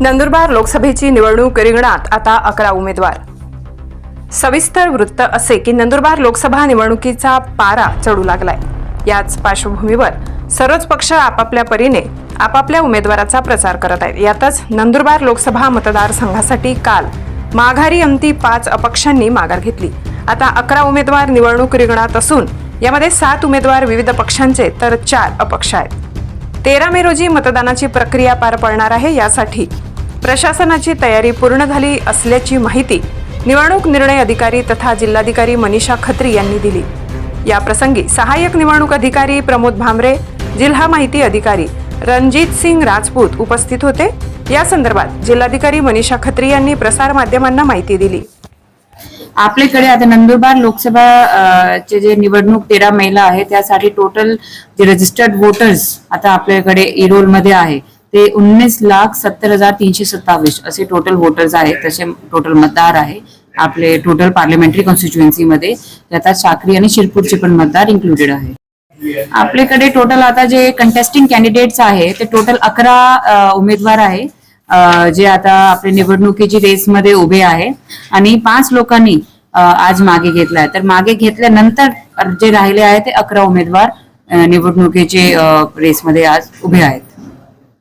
नंदुरबार लोकसभेची निवडणूक रिंगणात आता अकरा उमेदवार. सविस्तर वृत्त असे की नंदुरबार लोकसभा निवडणुकीचा पारा चढू लागलाय. याच पार्श्वभूमीवर सर्वच पक्ष आपापल्या परीने आपापल्या उमेदवाराचा प्रचार करत आहेत. यातच नंदुरबार लोकसभा मतदारसंघासाठी काल माघारी अंती पाच अपक्षांनी माघार घेतली. आता अकरा उमेदवार निवडणूक रिंगणात असून यामध्ये सात उमेदवार विविध पक्षांचे तर चार अपक्ष आहेत. तेरा मे रोजी मतदानाची प्रक्रिया पार पडणार आहे यासाठी. प्रशासनाची तयारी पूर्ण झाली असल्याची माहिती निवडणूक निर्णय अधिकारी तथा जिल्हाधिकारी मनीषा खत्री यांनी दिली. या प्रसंगी सहाय्यक निवडणूक अधिकारी प्रमोद भामरे जिल्हा माहिती अधिकारी रणजित सिंग राजपूत उपस्थित होते. या संदर्भात जिल्हाधिकारी मनीषा खत्री यांनी प्रसारमाध्यमांना माहिती दिली. आपल्याकडे आता नंदुरबार लोकसभा चे जे निवडणूक तेरा महिला आहे त्यासाठी टोटल जे रजिस्टर्ड वोटर्स आता आपल्याकडे इरोलमध्ये आहे ते उन्नीस लाख सत्तर हजार तीनशे सत्तावीस असे टोटल वोटर्स आहेत तसे टोटल मतदार आहे आपले टोटल पार्लमेंटरी कॉन्स्टिट्युएन्सी मध्ये. त्यात साक्री आणि शिरपूरचे पण मतदार इन्क्लुडेड आहे. आपल्याकडे टोटल आता जे कंटेस्टिंग कॅन्डिडेट्स आहे ते टोटल अकरा उमेदवार आहे. जे आता आपल्या निवडणुकीची रेसमध्ये उभे आहे आणि पाच लोकांनी आज मागे घेतलाय. तर मागे घेतल्यानंतर जे राहिले आहे ते अकरा उमेदवार निवडणुकीचे रेसमध्ये आज उभे आहेत.